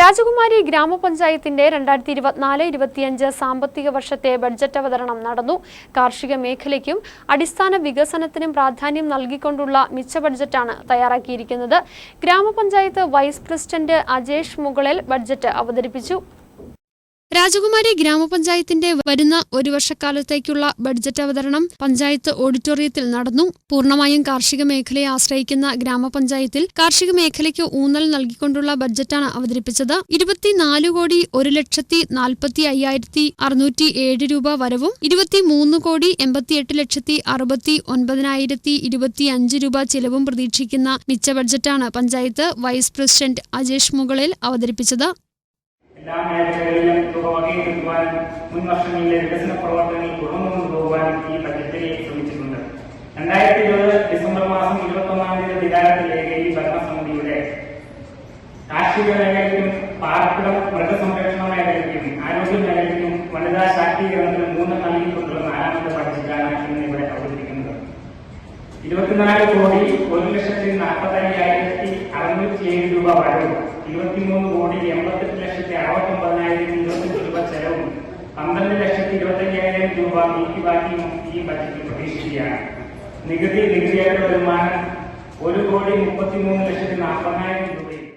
രാജകുമാരി ഗ്രാമപഞ്ചായത്തിന്റെ രണ്ടായിരത്തി ഇരുപത്തിനാല് ഇരുപത്തിയഞ്ച് സാമ്പത്തിക വർഷത്തെ ബഡ്ജറ്റ് അവതരണം നടന്നു. കാർഷിക മേഖലയ്ക്കും അടിസ്ഥാന വികസനത്തിനും പ്രാധാന്യം നൽകിക്കൊണ്ടുള്ള മിച്ച ബഡ്ജറ്റാണ് തയ്യാറാക്കിയിരിക്കുന്നത്. ഗ്രാമപഞ്ചായത്ത് വൈസ് പ്രസിഡന്റ് അജേഷ് മുകളിൽ ബഡ്ജറ്റ് അവതരിപ്പിച്ചു. രാജകുമാരി ഗ്രാമപഞ്ചായത്തിന്റെ വരുന്ന ഒരു വർഷക്കാലത്തേക്കുള്ള ബഡ്ജറ്റ് അവതരണം പഞ്ചായത്ത് ഓഡിറ്റോറിയത്തിൽ നടന്നു. പൂർണമായും കാർഷിക മേഖലയെ ആശ്രയിക്കുന്ന ഗ്രാമപഞ്ചായത്തിൽ കാർഷിക മേഖലയ്ക്ക് ഊന്നൽ നൽകിക്കൊണ്ടുള്ള ബഡ്ജറ്റാണ് അവതരിപ്പിച്ചത്. ഇരുപത്തിനാല് കോടി ഒരു ലക്ഷത്തി നാൽപ്പത്തി അയ്യായിരത്തി അറുന്നൂറ്റി ഏഴ് രൂപ വരവും ഇരുപത്തിമൂന്ന് കോടി എൺപത്തിയെട്ട് ലക്ഷത്തി അറുപത്തി ഒൻപതിനായിരത്തി ഇരുപത്തി അഞ്ച് രൂപ ചിലവും പ്രതീക്ഷിക്കുന്ന മിച്ച ബഡ്ജറ്റാണ് പഞ്ചായത്ത് വൈസ് പ്രസിഡന്റ് അജേഷ് മുകളിൽ അവതരിപ്പിച്ചത്. എല്ലാ വികസന പ്രവർത്തനങ്ങൾ തുടർന്നു കൊണ്ടുപോകാനും ഈ ബജറ്റിൽ ശ്രമിച്ചിട്ടുണ്ട് രണ്ടായിരത്തി ഇരുപത് ഡിസംബർ മാസം ഇരുപത്തൊന്നാം തീയതി വികാരത്തിലേക്ക് ഈ ഭരണസമിതിയുടെ കാർഷിക മേഖലയ്ക്കും പാർപ്പിടം മൃഗസംരക്ഷണ മേഖലയ്ക്കും ആരോഗ്യ മേഖലയ്ക്കും വനിതാ ശാക്തീകരണത്തിന് മൂന്ന് നൽകിക്കൊണ്ടുള്ള നാലാമത്തെ ബഡ്ജറ്റാണ് ഇന്ന് ഇവിടെ അവതരിപ്പിക്കുന്നത്. ഇരുപത്തിനാല് കോടി ഒരു ലക്ഷത്തി നാൽപ്പത്തി അയ്യായിരത്തി അറുന്നൂറ്റി ഏഴ് രൂപ വരവും ഇരുപത്തിമൂന്ന് കോടി എൺപത്തെട്ട് ലക്ഷത്തി അറുപത്തി ഒമ്പതിനായിരത്തി ഇരുപത്തഞ്ച് രൂപ ചെലവും പന്ത്രണ്ട് ലക്ഷത്തി ഇരുപത്തി അയ്യായിരം രൂപ നീക്കി ബാക്കിയും ഈ ബജറ്റിൽ പ്രതീക്ഷിക്കുകയാണ്. നികുതി നികുതിയായ വരുമാനം ഒരു കോടി മുപ്പത്തിമൂന്ന് ലക്ഷത്തി നാൽപ്പതിനായിരം രൂപയും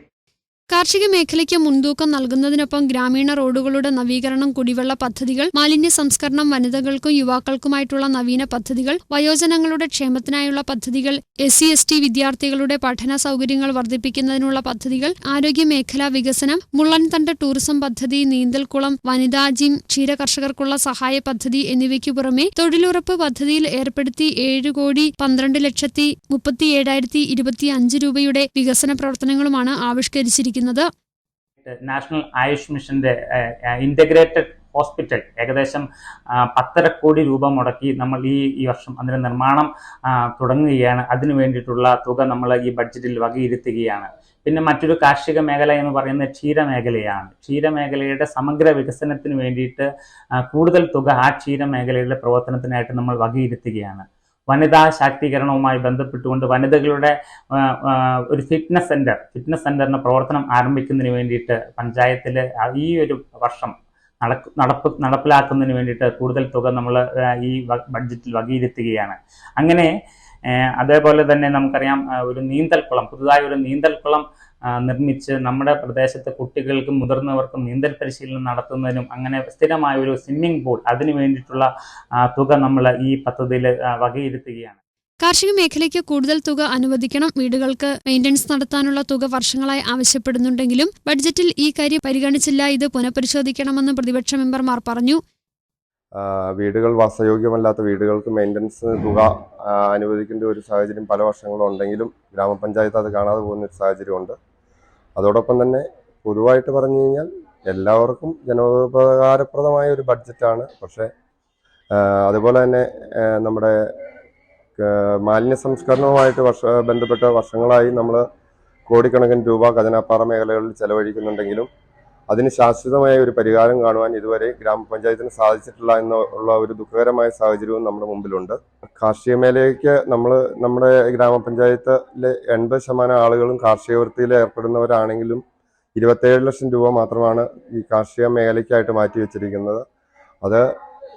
കാർഷിക മേഖലയ്ക്ക് മുൻതൂക്കം നൽകുന്നതിനൊപ്പം ഗ്രാമീണ റോഡുകളുടെ നവീകരണം കുടിവെള്ള പദ്ധതികൾ മാലിന്യ സംസ്കരണം വനിതകൾക്കും യുവാക്കൾക്കുമായിട്ടുള്ള നവീന പദ്ധതികൾ വയോജനങ്ങളുടെ ക്ഷേമത്തിനായുള്ള പദ്ധതികൾ എസ് സി എസ് ടി വിദ്യാർത്ഥികളുടെ പഠന സൗകര്യങ്ങൾ വർദ്ധിപ്പിക്കുന്നതിനുള്ള പദ്ധതികൾ ആരോഗ്യ മേഖലാ വികസനം മുള്ളൻതണ്ട് ടൂറിസം പദ്ധതി നീന്തൽക്കുളം വനിതാ ജിം ക്ഷീരകർഷകർക്കുള്ള സഹായ പദ്ധതി എന്നിവയ്ക്കു പുറമെ തൊഴിലുറപ്പ് പദ്ധതിയിൽ ഏർപ്പെടുത്തി ഏഴ് കോടി പന്ത്രണ്ട് ലക്ഷത്തി മുപ്പത്തി ഏഴായിരത്തി ഇരുപത്തി അഞ്ച് രൂപയുടെ വികസന പ്രവർത്തനങ്ങളുമാണ് ആവിഷ്കരിച്ചിരിക്കുന്നത്. നാഷണൽ ആയുഷ് മിഷന്റെ ഇന്റഗ്രേറ്റഡ് ഹോസ്പിറ്റൽ ഏകദേശം പത്തര കോടി രൂപ മുടക്കി നമ്മൾ ഈ ഈ വർഷം അതിന്റെ നിർമ്മാണം തുടങ്ങുകയാണ്. അതിനു വേണ്ടിയിട്ടുള്ള തുക നമ്മൾ ഈ ബഡ്ജറ്റിൽ വകയിരുത്തുകയാണ്. പിന്നെ മറ്റൊരു കാർഷിക മേഖല എന്ന് പറയുന്നത് ക്ഷീരമേഖലയാണ്. ക്ഷീരമേഖലയുടെ സമഗ്ര വികസനത്തിന് വേണ്ടിയിട്ട് കൂടുതൽ തുക ആ ക്ഷീരമേഖലയുടെ പ്രവർത്തനത്തിനായിട്ട് നമ്മൾ വകയിരുത്തുകയാണ്. വനിതാ ശാക്തീകരണവുമായി ബന്ധപ്പെട്ടുകൊണ്ട് വനിതകളുടെ ഒരു ഫിറ്റ്നസ് സെന്റർ ഫിറ്റ്നസ് സെന്ററിന്റെ പ്രവർത്തനം ആരംഭിക്കുന്നതിന് വേണ്ടിയിട്ട് പഞ്ചായത്തിൽ ഈ ഒരു വർഷം നടക്ക് നടപ്പ് നടപ്പിലാക്കുന്നതിന് വേണ്ടിയിട്ട് കൂടുതൽ തുക നമ്മൾ ഈ ബഡ്ജറ്റിൽ വകയിരുത്തുകയാണ്. അങ്ങനെ അതേപോലെ തന്നെ നമുക്കറിയാം ഒരു നീന്തൽക്കുളം പുതുതായി ഒരു നീന്തൽക്കുളം നിർമ്മിച്ച് നമ്മുടെ പ്രദേശത്തെ കുട്ടികൾക്കും മുതിർന്നവർക്കും നീന്തൽ പരിശീലനം നടത്തുന്നതിനും അങ്ങനെ സ്ഥിരമായ ഒരു സ്വിമ്മിംഗ് പൂൾ അതിനു വേണ്ടിയിട്ടുള്ള തുക നമ്മൾ ഈ പദ്ധതിയിൽ വകയിരുത്തുകയാണ്. കാർഷിക മേഖലയ്ക്ക് കൂടുതൽ തുക അനുവദിക്കണം. വീടുകൾക്ക് മെയിന്റനൻസ് നടത്താനുള്ള തുക വർഷങ്ങളായി ആവശ്യപ്പെടുന്നുണ്ടെങ്കിലും ബഡ്ജറ്റിൽ ഈ കാര്യം പരിഗണിച്ചില്ല. ഇത് പുനഃപരിശോധിക്കണമെന്ന് പ്രതിപക്ഷ മെമ്പർമാർ പറഞ്ഞു. വീടുകൾ വാസയോഗ്യമല്ലാത്ത വീടുകൾക്ക് മെയിന്റനൻസ് തുക അനുവദിക്കേണ്ട ഒരു സാഹചര്യം പല വർഷങ്ങളും ഉണ്ടെങ്കിലും ഗ്രാമപഞ്ചായത്ത് അത് കാണാതെ പോകുന്ന ഒരു സാഹചര്യമുണ്ട്. അതോടൊപ്പം തന്നെ പൊതുവായിട്ട് പറഞ്ഞു കഴിഞ്ഞാൽ എല്ലാവർക്കും ജനോപകാരപ്രദമായ ഒരു ബഡ്ജറ്റാണ്. പക്ഷേ അതുപോലെ തന്നെ നമ്മുടെ മാലിന്യ സംസ്കരണവുമായിട്ട് വർഷ ബന്ധപ്പെട്ട വർഷങ്ങളായി നമ്മൾ കോടിക്കണക്കിന് രൂപ ഖജനാപ്പാറ മേഖലകളിൽ ചെലവഴിക്കുന്നുണ്ടെങ്കിലും അതിന് ശാശ്വതമായ ഒരു പരിഹാരം കാണുവാൻ ഇതുവരെ ഗ്രാമപഞ്ചായത്തിന് സാധിച്ചിട്ടില്ല എന്നുള്ള ഒരു ദുഃഖകരമായ സാഹചര്യവും നമ്മുടെ മുമ്പിലുണ്ട്. കാർഷിക മേഖലയ്ക്ക് നമ്മൾ നമ്മുടെ ഗ്രാമപഞ്ചായത്തിലെ എൺപത് ശതമാനം ആളുകളും കാർഷിക വൃത്തിയിൽ ഏർപ്പെടുന്നവരാണെങ്കിലും ഇരുപത്തേഴ് ലക്ഷം രൂപ മാത്രമാണ് ഈ കാർഷിക മേഖലയ്ക്കായിട്ട് മാറ്റി വെച്ചിരിക്കുന്നത്. അത്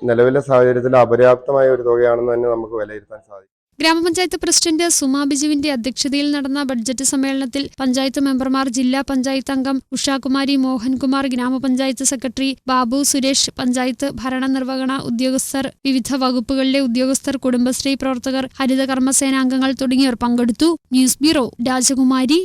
നിലവിലെ സാഹചര്യത്തിൽ അപര്യാപ്തമായ ഒരു തുകയാണെന്ന് തന്നെ നമുക്ക് വിലയിരുത്താൻ സാധിക്കും. ഗ്രാമപഞ്ചായത്ത് പ്രസിഡന്റ് സുമാ ബിജുവിന്റെ അധ്യക്ഷതയിൽ നടന്ന ബഡ്ജറ്റ് സമ്മേളനത്തിൽ പഞ്ചായത്ത് മെമ്പർമാർ ജില്ലാ പഞ്ചായത്ത് അംഗം ഉഷാകുമാരി മോഹൻകുമാർ ഗ്രാമപഞ്ചായത്ത് സെക്രട്ടറി ബാബു സുരേഷ് പഞ്ചായത്ത് ഭരണ നിർവഹണ ഉദ്യോഗസ്ഥർ വിവിധ വകുപ്പുകളിലെ ഉദ്യോഗസ്ഥർ കുടുംബശ്രീ പ്രവർത്തകർ ഹരിതകർമ്മസേനാംഗങ്ങൾ തുടങ്ങിയവർ പങ്കെടുത്തു. ന്യൂസ് ബ്യൂറോ രാജകുമാരി.